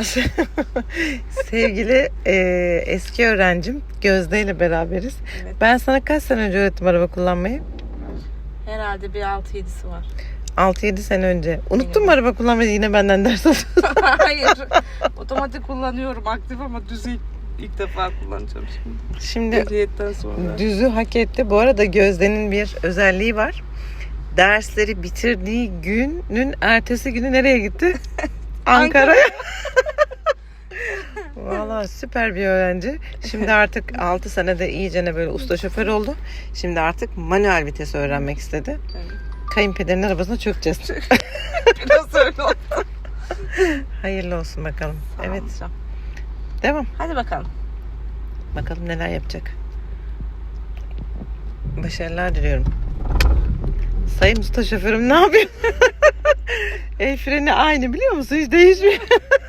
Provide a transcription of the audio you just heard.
Sevgili e, eski öğrencim Gözde ile beraberiz. Evet. Ben sana kaç sene önce öğrettim araba kullanmayı? Herhalde bir 6-7'si var. 6-7 sene önce. Unuttun mu araba kullanmayı yine benden ders alıyorsun? Hayır. Otomatik kullanıyorum aktif ama düzü ilk, ilk defa kullanacağım şimdi. Şimdi Ehliyetten sonra. düzü hak etti. Bu arada Gözde'nin bir özelliği var. Dersleri bitirdiği günün ertesi günü nereye gitti? Ankara'ya. Valla süper bir öğrenci. Şimdi artık 6 senede iyicene böyle usta şoför oldu. Şimdi artık manuel vites öğrenmek istedi. Evet. Kayınpederin arabasına çökeceğiz. Biraz öyle oldu. Hayırlı olsun bakalım. Sağ evet. olacağım. Devam. Hadi bakalım. Bakalım neler yapacak. Başarılar diliyorum. Sayın usta şoförüm ne yapıyor? El freni aynı biliyor musun? Hiç değişmiyor.